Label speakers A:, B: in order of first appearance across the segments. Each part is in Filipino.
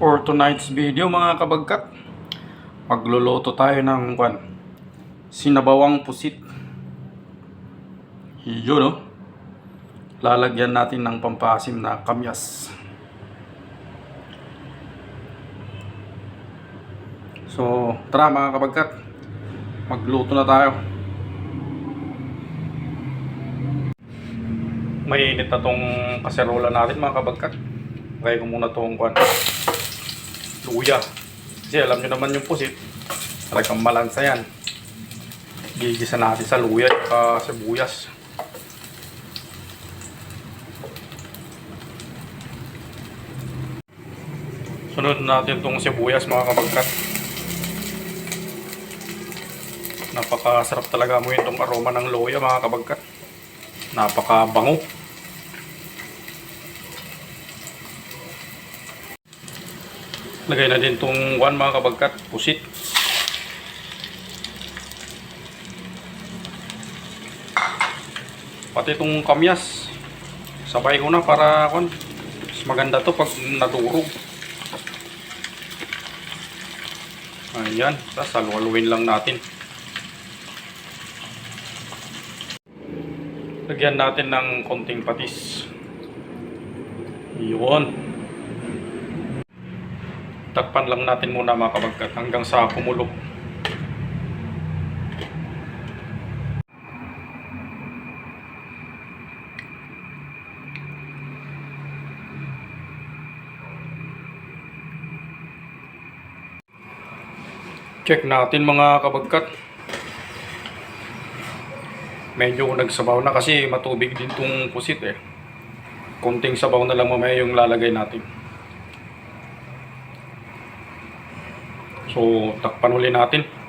A: For tonight's video mga kabagkat, magluluto tayo ng kwan, sinabawang pusit. Yun no? Lalagyan natin ng pampasim na kamyas. So, tara mga kabagkat, magluto na tayo. Mainit na tong kaserola natin mga kabagkat. Lagay ko muna tong kwan. Luya. Kasi alam nyo naman yung pusit. Talagang malansa yan. Gigisa natin sa luya at sibuyas. Sunod natin tong sibuyas mga kabagkat. Napakasarap talaga mo itong aroma ng luya mga kabagkat. Napakabango. Lagay na din tong one mga kabagkat, pusit. Pati itong kamyas. Sabay ko na para mas maganda to pag nadurog. Ayan, tapos halu-haluin lang natin. Lagyan natin ng konting patis. Yun. Takpan lang natin muna mga kabagkat hanggang sa kumulo. Check natin mga kabagkat. Medyo nagsabaw na kasi matubig din tong pusit eh. Konting sabaw na lang mamaya yung lalagay natin. So, takpan uli natin.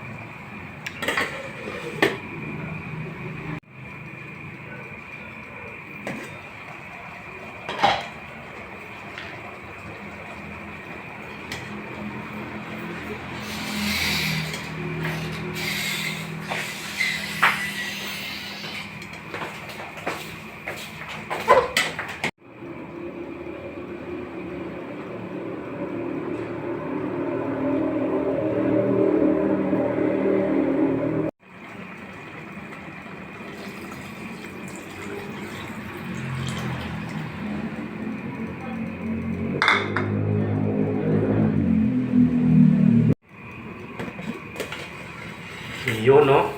A: Yun, no?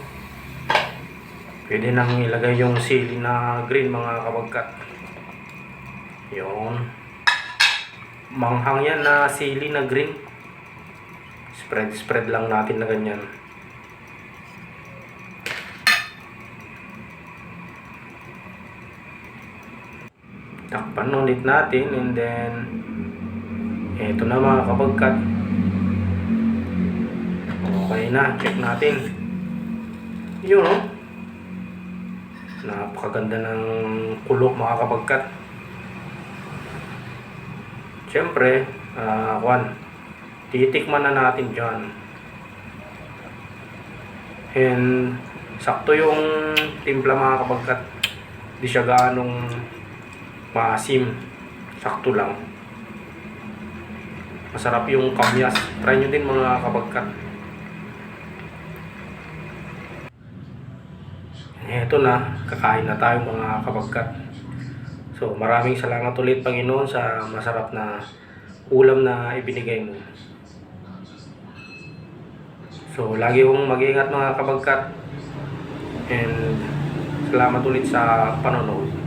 A: Pwede nang ilagay yung sili na green, mga kabagkat. Yun. Manghang yan na sili na green. Spread-spread lang natin na ganyan. Takpan ulit natin and then eto na mga kabagkat. Okay na, check natin. Yun, oh. Napakaganda ng kulok mga kabagkat. Siyempre, ah, kwan, titikman na natin dyan. And, sakto yung timpla mga kabagkat. Di siya gaanong maasim. Sakto lang. Masarap yung kamyas. Try nyo din mga kabagkat. Eto na, kakain na tayo mga kabagkat. So, maraming salamat ulit Panginoon sa masarap na ulam na ibinigay mo. So, lagi kong mag-iingat mga kabagkat. And salamat ulit sa panonood.